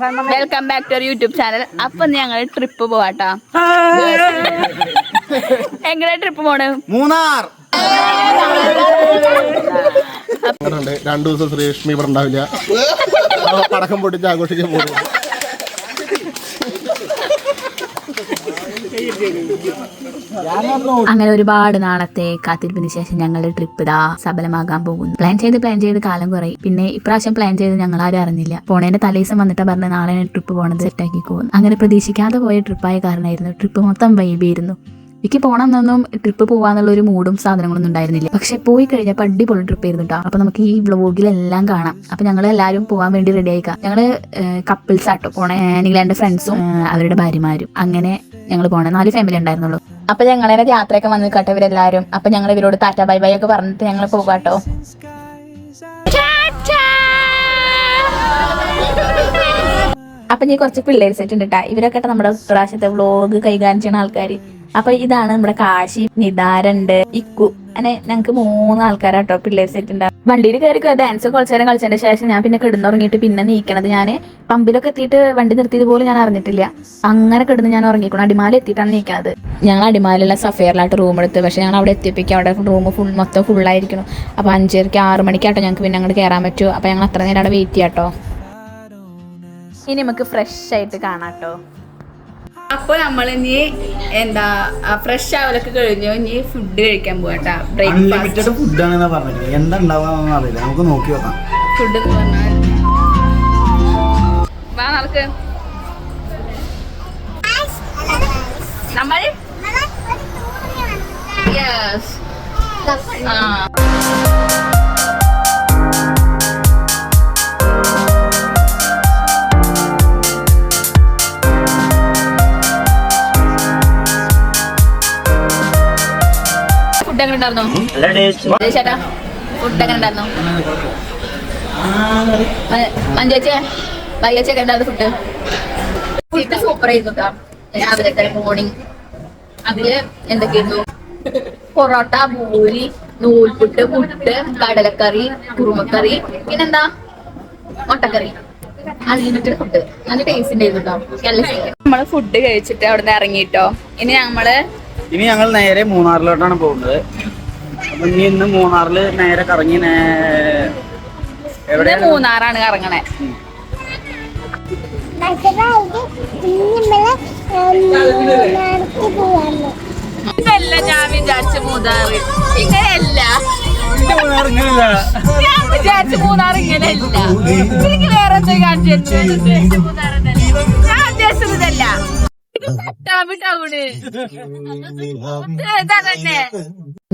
Welcome back to YouTube channel അപ്പൊ ഞങ്ങൾ trip പോവാട്ടാ. എങ്ങനെ ട്രിപ്പ് പോണ്? മൂന്നാർ. രണ്ടു ദിവസം ശ്രീലക്ഷ്മി ഇവിടെ ഉണ്ടാവില്ല. പടക്കം പൊട്ടിച്ച് ആഘോഷിക്കാൻ പോകും അങ്ങനെ ഒരുപാട് നാളത്തെ കാത്തിരിപ്പിന് ശേഷം ഞങ്ങളുടെ ട്രിപ്പ് ഇതാ സഫലമാകാൻ പോകുന്നു. പ്ലാൻ ചെയ്ത് പ്ലാൻ ചെയ്ത് കാലം കുറേ പിന്നെ ഇപ്രാവശ്യം പ്ലാൻ ചെയ്ത് ഞങ്ങൾ ആരും അറിഞ്ഞില്ല. പോണേന്റെ തലേസം വന്നിട്ട് പറഞ്ഞ നാളെ ട്രിപ്പ് പോണത് സെറ്റാക്കി പോകുന്നു. അങ്ങനെ പ്രതീക്ഷിക്കാതെ പോയ ട്രിപ്പായ കാരണമായിരുന്നു ട്രിപ്പ് മൊത്തം വൈബിയിരുന്നു എനിക്ക് പോകണം എന്നൊന്നും ട്രിപ്പ് പോകാന്നുള്ള ഒരു മൂഡും സാധനങ്ങളൊന്നും ഉണ്ടായിരുന്നില്ല. പക്ഷെ പോയി കഴിഞ്ഞപ്പോൾ അടിപൊളി ട്രിപ്പ് ആയിരുന്നു കേട്ടോ അപ്പൊ നമുക്ക് ഈ വ്ളോഗിലെല്ലാം കാണാം. അപ്പൊ ഞങ്ങൾ എല്ലാവരും പോകാൻ വേണ്ടി റെഡി ആയിക്കാം. ഞങ്ങൾ കപ്പിൾസ് ആട്ടോ. പോണേ നിങ്ങൾ ഫ്രണ്ട്സും അവരുടെ ഭാര്യമാരും. അങ്ങനെ ഞങ്ങൾ പോണേ. നാല് ഫാമിലി ഉണ്ടായിരുന്നുള്ളൂ. അപ്പൊ ഞങ്ങളെ യാത്രയൊക്കെ വന്ന് കേട്ടോ ഇവരെല്ലാരും. അപ്പൊ ഞങ്ങൾ ഇവരോട് ടാറ്റ ബൈ ബൈ ഒക്കെ പറഞ്ഞിട്ട് ഞങ്ങൾ പോകാട്ടോ അപ്പൊ ഞാൻ കുറച്ച് പിള്ളേർ സെറ്റ് ഉണ്ട് കേട്ടാ ഇവരൊക്കെ നമ്മുടെ പ്രാവശ്യത്തെ വ്ലോഗ് കൈകാര്യം ചെയ്യുന്ന ആൾക്കാർ അപ്പൊ ഇതാണ് നമ്മുടെ കാശി നിദാരുണ്ട് ഇക്കു. അങ്ങനെ ഞങ്ങൾക്ക് മൂന്ന് ആൾക്കാരാട്ടോ പിള്ളേർ സെറ്റ് ഉണ്ട് വണ്ടിയിൽ കയറി ഡാൻസ് കുറച്ചേരം കളിച്ചതിന് ശേഷം ഞാൻ പിന്നെ കിടന്നുറങ്ങിയിട്ട് പിന്നെ നീക്കണത് ഞാൻ പമ്പിലൊക്കെ എത്തിയിട്ട് വണ്ടി നിർത്തിയത് പോലും ഞാൻ അറിഞ്ഞിട്ടില്ല. അങ്ങനെ കിടന്ന് ഞാൻ ഉറങ്ങിക്കണം. അടിമാലി എത്തിയിട്ടാണ് നീക്കണത്. ഞങ്ങൾ അടിമാലിലുള്ള സഫയറിലായിട്ട് റൂം എടുത്ത്. പക്ഷെ ഞങ്ങൾ അവിടെ എത്തിയപ്പോഴേക്കും അവിടെ റൂം ഫുൾ മൊത്തം ഫുള്ളായിരിക്കണം അപ്പൊ അഞ്ചരക്ക് ആറ് മണിക്കാട്ടോ ഞങ്ങൾക്ക് പിന്നെ അങ്ങോട്ട് കയറാൻ പറ്റുമോ അപ്പൊ ഞങ്ങൾ അത്ര നേരം അവിടെ വെയിറ്റ് ചെയ്യാട്ടോ. ഇനി നമുക്ക് ഫ്രഷ് ആയിട്ട് കാണാട്ടോ. അപ്പൊ നമ്മൾ ഇനി എന്താ ഫ്രഷ് ആവലൊക്കെ കഴിഞ്ഞു ഇനി ഫുഡ് കഴിക്കാൻ പോകട്ടാ ബ്രേക്ക്ഫാസ്റ്റ് ഫുഡ് ആണെന്നാ എന്താ അറിയില്ല. നമുക്ക് നോക്കി നോക്കാം. ഫുഡ് എന്ന് പറഞ്ഞാൽ വാ നമുക്ക്. നമ്മൾ യെസ് ആ. ഫുഡ് എങ്ങനെ ഉണ്ടായിരുന്നു? ചേട്ടാ ഫുഡ് എങ്ങനെ ഉണ്ടായിരുന്നു? മഞ്ചേച്ചേ വയ്യച്ചൊക്കെ ഉണ്ടായിരുന്നു ഫുഡ്? ഫുഡ് സൂപ്പർ ആയിരുന്നു രാവിലത്തെ മോർണിംഗ് അതിൽ എന്തൊക്കെയായിരുന്നു? പൊറോട്ട പൂരി നൂൽപുട്ട് പുട്ട് കടലക്കറി കുറുമക്കറി. പിന്നെന്താ? മുട്ടക്കറി. Unlimited food. നല്ല ടേസ്റ്റ് ഉണ്ടായിരുന്നു കേട്ടോ നമ്മൾ ഫുഡ് കഴിച്ചിട്ട് അവിടെ നിന്ന് ഇറങ്ങിട്ടോ. ഇനി നമ്മൾ ഇനി ഞങ്ങൾ നേരെ മൂന്നാറിലോട്ടാണ് പോകുന്നത്. അപ്പൊ ഇനി ഇന്ന് മൂന്നാറിൽ നേരെ കറങ്ങി നേ- മൂന്നാറാണ് കറങ്ങണേ. ഇതല്ല ഞാൻ വിചാരിച്ച മൂന്നാറ്. ഇങ്ങനെയല്ല. ഞാൻ വിചാരിച്ച മൂന്നാർ ഇങ്ങനെയല്ല. എനിക്ക് വേറെ എന്തെങ്കിലും കാണിച്ചു ഞാൻ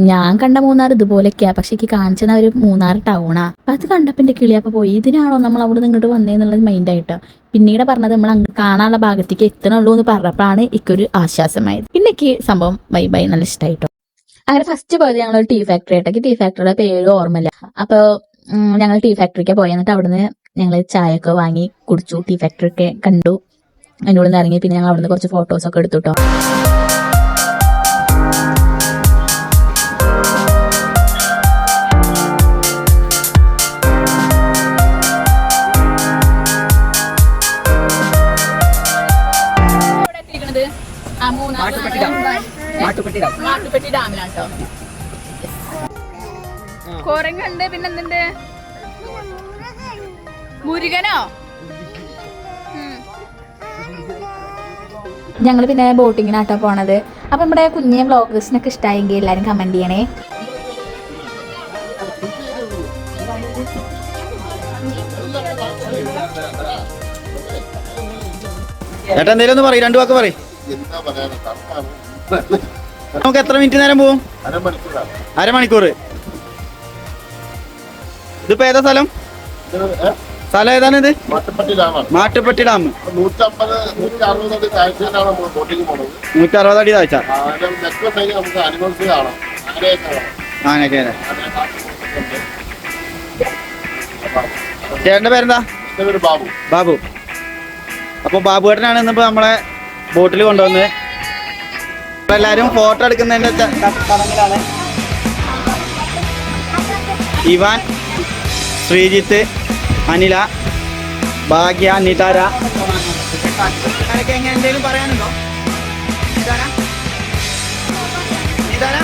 ഞാൻ കണ്ട മൂന്നാർ ഇതുപോലൊക്കെയാ പക്ഷെ എനിക്ക് കാണിച്ചത് ഒരു മൂന്നാർ ടൗണാ അപ്പൊ അത് കണ്ടപ്പോ എന്റെ കിളിയപ്പ പോയി. ഇതിനാണോ നമ്മൾ അവിടെ നിന്ന് ഇങ്ങോട്ട് വന്നേന്നുള്ളത് മൈൻഡ് ആയിട്ടോ? പിന്നീട് പറഞ്ഞത് നമ്മൾ അങ്ങ് കാണാനുള്ള ഭാഗത്തേക്ക് എത്തണുള്ളൂ എന്ന് പറഞ്ഞപ്പോഴാണ് എനിക്കൊരു ആശ്വാസമായത്. പിന്നെ എനിക്ക് സംഭവം ബൈ ബൈ നല്ല ഇഷ്ടമായിട്ടോ അങ്ങനെ ഫസ്റ്റ് പോയത് ഞങ്ങൾ ടീ ഫാക്ടറി ആയിട്ടൊക്കെ ടീ ഫാക്ടറിയുടെ പേര് ഓർമ്മയില്ല. അപ്പൊ ഞങ്ങൾ ടീ ഫാക്ടറിക്ക് പോയി. എന്നിട്ട് അവിടുന്ന് ഞങ്ങൾ ചായ ഒക്കെ വാങ്ങി കുടിച്ചു. ടീ ഫാക്ടറി ഒക്കെ കണ്ടു. അതിന്റെ ഉള്ളിൽ നിന്ന് ഇറങ്ങി പിന്നെ ഞങ്ങൾ അവിടുന്ന് കുറച്ച് ഫോട്ടോസൊക്കെ എടുത്തു കേട്ടോ ഇവിടെ എത്തിയിരിക്കണത്? ആ മൂന്നാർ മാട്ടുപ്പെട്ടി ഡാമിലാട്ടോ. കുരങ്ങുണ്ട് പിന്നെന്തുണ്ട്? മുരുകനോ? ഞങ്ങൾ പിന്നെ ബോട്ടിങ്ങിനാട്ടോ പോണത്. അപ്പൊ നമ്മുടെ കുഞ്ഞെ വ്ളോഗേഴ്സിനൊക്കെ ഇഷ്ടമായെങ്കിൽ എല്ലാവരും കമന്റ് ചെയ്യണേ. ഏട്ടാ എന്തേലും ഒന്ന് പറയും രണ്ടു വാക്ക് പറയും. നമുക്ക് എത്ര മിനിറ്റ് നേരം പോവും? അരമണിക്കൂർ ഇതിപ്പോ ഏതാ സ്ഥലം? സ്ഥലം ഏതാണിത് മാട്ടുപ്പെട്ടി ഡാം നൂറ്റി അറുപത് അടി താഴ്ച. അങ്ങനെയൊക്കെ. ചേട്ടന്റെ പേരെന്താ? ബാബു. ബാബു. അപ്പൊ ബാബുവേട്ടനാണ് ഇന്നിപ്പോ നമ്മളെ ബോട്ടിൽ കൊണ്ടുവന്നത്. എല്ലാരും ഫോട്ടോ എടുക്കുന്നതിന്റെ ചടങ്ങിലാണ്. ഇവാൻ ശ്രീജിത്ത് അനില ഭാഗ്യ നിതാര. എന്തെങ്കിലും പറയാനുണ്ടോ? നിതാര? നിതാര?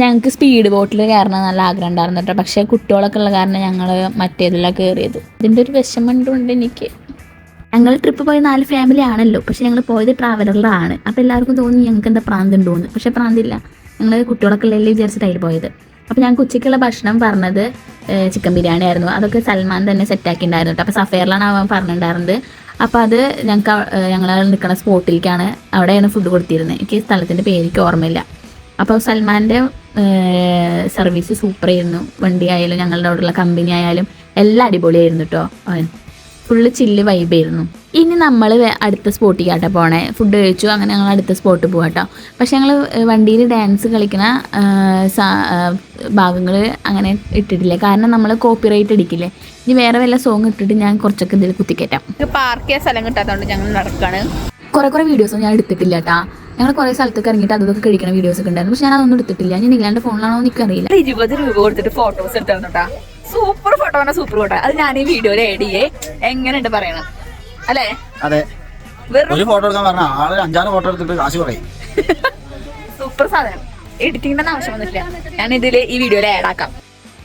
ഞങ്ങൾക്ക് സ്പീഡ് ബോട്ടിൽ കയറണം നല്ല ആഗ്രഹം ഉണ്ടായിരുന്നു കേട്ടോ പക്ഷേ കുട്ടികളൊക്കെ ഉള്ള കാരണം ഞങ്ങൾ മറ്റേതിലാണ് കയറിയത് ഇതിന്റെ ഒരു വിഷമമുണ്ട് എനിക്ക്. ഞങ്ങൾ ട്രിപ്പ് പോയ നാല് ഫാമിലി ആണല്ലോ. പക്ഷെ ഞങ്ങൾ പോയത് ട്രാവലറിലാണ് അപ്പോൾ എല്ലാവർക്കും തോന്നി ഞങ്ങൾക്ക് എന്താ പ്രാന്ത് ഉണ്ടോന്ന് പക്ഷേ പ്രാന്തില്ല. ഞങ്ങൾ കുട്ടികളൊക്കെ ഉള്ളതിൽ വിചാരിച്ചിട്ട് അതിൽ പോയത്. അപ്പോൾ ഞങ്ങൾക്ക് ഉച്ചയ്ക്കുള്ള ഭക്ഷണം പറഞ്ഞത് ചിക്കൻ ബിരിയാണി ആയിരുന്നു. അതൊക്കെ സൽമാൻ തന്നെ സെറ്റാക്കിയിട്ടുണ്ടായിരുന്നു കേട്ടോ അപ്പോൾ സഫേറിലാണ് അവൻ പറഞ്ഞിട്ടുണ്ടായിരുന്നത് അപ്പോൾ അത് ഞങ്ങൾക്ക് ഞങ്ങൾ നിൽക്കുന്ന സ്പോട്ടിലേക്കാണ് അവിടെയാണ് ഫുഡ് കൊടുത്തിരുന്നത് എനിക്ക് സ്ഥലത്തിന്റെ പേരിക്ക് ഓർമ്മയില്ല. അപ്പോൾ സൽമാന്റെ സർവീസ് സൂപ്പർ ആയിരുന്നു. വണ്ടി ആയാലും ഞങ്ങളുടെ അവിടെയുള്ള കമ്പനി ആയാലും എല്ലാം അടിപൊളിയായിരുന്നു കേട്ടോ അവൻ ഫുള്ള് ചില്ല് വൈബായിരുന്നു ഇനി നമ്മൾ അടുത്ത സ്പോട്ടിൽ കേട്ടോ പോണേ. ഫുഡ് കഴിച്ചു അങ്ങനെ ഞങ്ങൾ അടുത്ത സ്പോട്ട് പോകാം കേട്ടോ പക്ഷെ ഞങ്ങൾ വണ്ടിയിൽ ഡാൻസ് കളിക്കുന്ന ഭാഗങ്ങൾ അങ്ങനെ ഇട്ടിട്ടില്ല? കാരണം നമ്മൾ കോപ്പിറൈറ്റ് അടിക്കില്ലേ? ഇനി വേറെ വല്ല സോങ് ഇട്ടിട്ട് ഞാൻ കുറച്ചൊക്കെ ഇതിൽ കുത്തിക്കയറ്റാം പാർക്ക് ചെയ്യാൻ സ്ഥലം കിട്ടാത്തതുകൊണ്ട് ഞങ്ങൾ നടക്കാണ്. കുറെ കുറെ വീഡിയോസ് ഞാൻ എടുത്തിട്ടില്ല കേട്ടാ ഞങ്ങൾ കുറെ സ്ഥലത്തൊക്കെ ഇറങ്ങിയിട്ട് അതൊക്കെ കഴിക്കുന്ന വീഡിയോസ് ഒക്കെ ഉണ്ടായിരുന്നു. പക്ഷെ ഞാൻ അതൊന്നും എടുത്തിട്ടില്ല. ഞാൻ നിങ്ങളുടെ ഫോണിലാണോ എനിക്ക് അറിയില്ല ഇരുപത് രൂപ കൊടുത്തിട്ട് ഫോട്ടോസ് എടുത്തിരുന്നുട്ടാ സൂപ്പർ ഫോട്ടോ ആണ് സൂപ്പർ ഫോട്ടോ അത് ഞാൻ ഈ വീഡിയോയിൽ ആഡ് ചെയ്യേ. എങ്ങനെയുണ്ട് പറയണം. അല്ലേ? അതെ. വെറും ഒരു ഫോട്ടോ എടുക്കാൻ പറഞ്ഞ ആൾ അഞ്ചാറ് ഫോട്ടോ എടുത്തിട്ട് കാശ് പറയും സൂപ്പർ സാധനം. എഡിറ്റിംഗിന്റെ ആവശ്യം വന്നിട്ടില്ല. ഞാൻ ഇതിൽ ഈ വീഡിയോയിൽ ആഡ് ആക്കാം.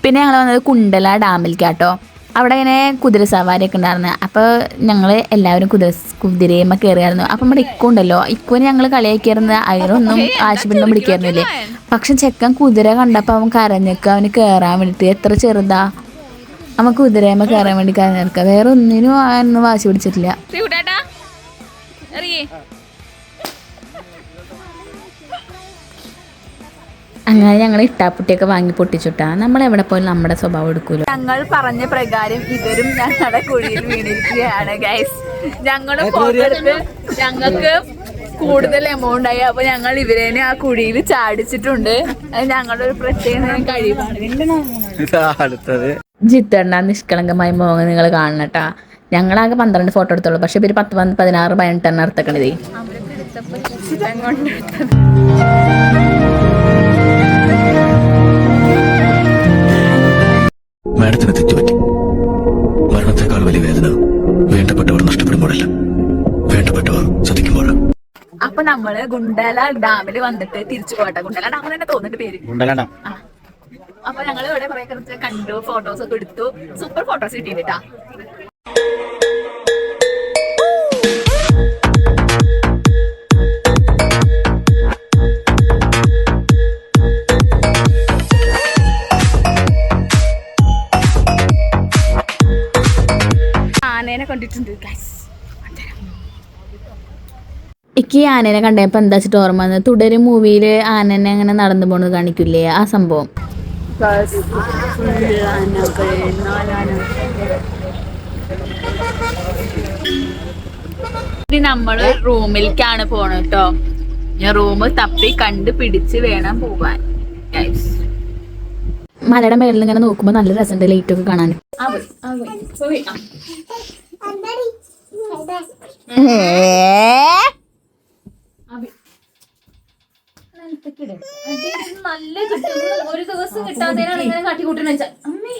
പിന്നെ ഞങ്ങൾ വന്നത് കുണ്ടല ഡാമിലേക്കാട്ടോ അവിടെ ഇങ്ങനെ കുതിര സവാരിയൊക്കെ ഉണ്ടായിരുന്നു. അപ്പോൾ ഞങ്ങൾ എല്ലാവരും കുതിര കുതിരയമ്മ കയറിയായിരുന്നു. അപ്പം നമ്മുടെ ഇക്കോ ഉണ്ടല്ലോ. ഇക്കോനെ ഞങ്ങൾ കളിയാക്കിയിരുന്ന അയറൊന്നും ആശുപത്രി പിടിക്കായിരുന്നില്ലേ പക്ഷെ ചെക്കൻ കുതിര കണ്ടപ്പോൾ അവൻ കരഞ്ഞേക്ക അവന് കയറാൻ വേണ്ടിയിട്ട്. എത്ര ചെറുതാ. അവൻ കുതിരയമ്മ കയറാൻ വേണ്ടി കരഞ്ഞേക്ക വേറെ ഒന്നിനും അവനൊന്നും വാശി പിടിച്ചിട്ടില്ല. അങ്ങനെ ഞങ്ങൾ ഇട്ടാപ്പുട്ടിയൊക്കെ വാങ്ങി പൊട്ടിച്ചുട്ടാ. നമ്മൾ എവിടെ പോയാലും നമ്മുടെ സ്വഭാവം എടുക്കൂലോ. ഞങ്ങൾ പറഞ്ഞ പ്രകാരം ഇവരും ഞങ്ങളുടെ കുഴിയിൽ വീണിരിക്കുകയാണ് ഗൈസ് ഞങ്ങൾ ഫോട്ടോ ഞങ്ങൾക്ക് കൂടുതൽ എമൗണ്ട് ആയി. അപ്പൊ ഞങ്ങൾ ഇവരേനെ ആ കുഴിയിൽ ചാടിച്ചിട്ടുണ്ട്. അത് ഞങ്ങളുടെ ഒരു പ്രത്യേക കഴിവാണ്. ജിത്തേണ്ട ജിത്തണ്ണ നിഷ്കളങ്കമായ മോഹം നിങ്ങൾ കാണണട്ടാ ഞങ്ങളാകെ പന്ത്രണ്ട് ഫോട്ടോ എടുത്തോളൂ പക്ഷെ ഇവർ പത്ത് പതിനാറ് പതിനെട്ടെണ്ണം എടുത്തേക്കണതേ. മാഡത്തിന് തെറ്റുപറ്റി മരണത്തെക്കാൾ വലിയ വേദന വേണ്ടപ്പെട്ടവർ നഷ്ടപ്പെടുമ്പോഴല്ല. വേണ്ടപ്പെട്ടവർ ചതിക്കുമ്പോഴാണ് അപ്പൊ നമ്മൾ ഗുണ്ടല ഡാമിൽ വന്നിട്ട് തിരിച്ചു പോകട്ടെ. ഗുണ്ടല ഡാം തന്നെ തോന്നിട്ട് പേര്. അപ്പൊ ഞങ്ങൾ ഇവിടെ കുറെ കുറച്ച് കണ്ടു ഫോട്ടോസ് ഒക്കെ എടുത്തു. സൂപ്പർ ഫോട്ടോസ് കിട്ടിയിട്ടാ എനിക്ക് ഈ ആനനെ കണ്ടപ്പോ എന്താ വെച്ചിട്ട് ഓർമ്മ വന്നത് തുടരും മൂവിയിൽ ആനനെ അങ്ങനെ നടന്നു പോണത് കാണിക്കില്ലേ? ആ സംഭവം. നമ്മൾ റൂമിലേക്കാണ് പോണത് കേട്ടോ. ഞാൻ റൂം തപ്പി കണ്ട് പിടിച്ച് വേണം പോവാൻ. Guys. മലയുടെ മേളിൽ ഇങ്ങനെ നോക്കുമ്പോ നല്ല രസമുണ്ട് ലൈറ്റ് ഒക്കെ കാണാൻ. ആ പോയി, ആ പോയി. പോയി, ആ. ആ പോയി. നല്ല കിട്ടും. ഒരു ദിവസം കിട്ടാത്തതിനാണ് ഇങ്ങനെ അമ്മേ?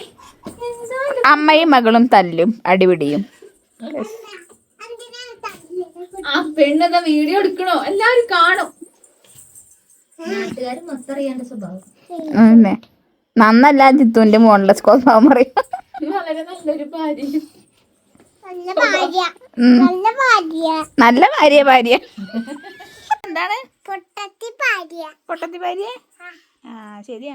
അമ്മയും മകളും തല്ലും അടിപിടിയും. ആ പെണ്ണെന്താ വീഡിയോ എടുക്കണോ? എല്ലാരും കാണും. നന്നല്ല ജിത്തുവിന്റെ മോണിലെ സ്വഭാവം അറിയാം വളരെ നല്ലൊരു ഭാര്യ. നല്ല ഭാര്യ ഭാര്യ. എന്താണ്? പൊട്ടത്തി ഭാര്യ ആ. ശരിയാ.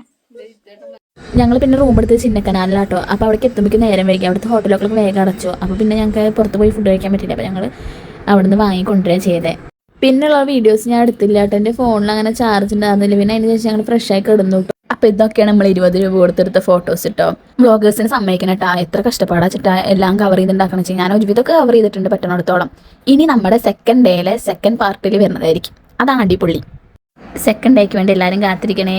ഞങ്ങൾ പിന്നെ റൂം എടുത്ത് ചിന്നക്കനാലിലാട്ടോ. അപ്പോൾ അവിടേക്ക് എത്തുമ്പോഴേക്കും നേരം വരിക അവിടുത്തെ ഹോട്ടലൊക്കെ വേഗം അടച്ചു. അപ്പോൾ പിന്നെ ഞങ്ങൾക്ക് പുറത്ത് പോയി ഫുഡ് കഴിക്കാൻ പറ്റില്ല അപ്പോൾ ഞങ്ങൾ അവിടുന്ന് വാങ്ങി കൊണ്ടുവരിക ചെയ്തേ. പിന്നെയുള്ള വീഡിയോസ് ഞാൻ എടുത്തില്ല. കേട്ടോ എന്റെ ഫോണിൽ അങ്ങനെ ചാർജ് ഉണ്ടായിരുന്നില്ല പിന്നെ അതിന് ശേഷം ഞങ്ങൾ ഫ്രഷ് ആയി കിടന്നു കേട്ടോ അപ്പൊ ഇതൊക്കെയാണ് നമ്മൾ ഇരുപത് രൂപ കൊടുത്തെടുത്ത ഫോട്ടോസ് കേട്ടോ വ്ളോഗേഴ്സിന് സമ്മതിക്കണം കേട്ടോ എത്ര കഷ്ടപ്പാടാ ചിട്ടാ എല്ലാം കവർ ചെയ്തുണ്ടാക്കണം വെച്ചാൽ ഞാൻ ഒരുവിധമൊക്കെ കവർ ചെയ്തിട്ടുണ്ട് പറ്റണടത്തോളം. ഇനി നമ്മുടെ സെക്കൻഡ് ഡേയിലെ സെക്കൻഡ് പാർട്ടിൽ വരുന്നതായിരിക്കും. അതാണ് അടിപൊളി. സെക്കൻഡ് ഡേക്ക് വേണ്ടി എല്ലാവരും കാത്തിരിക്കണേ.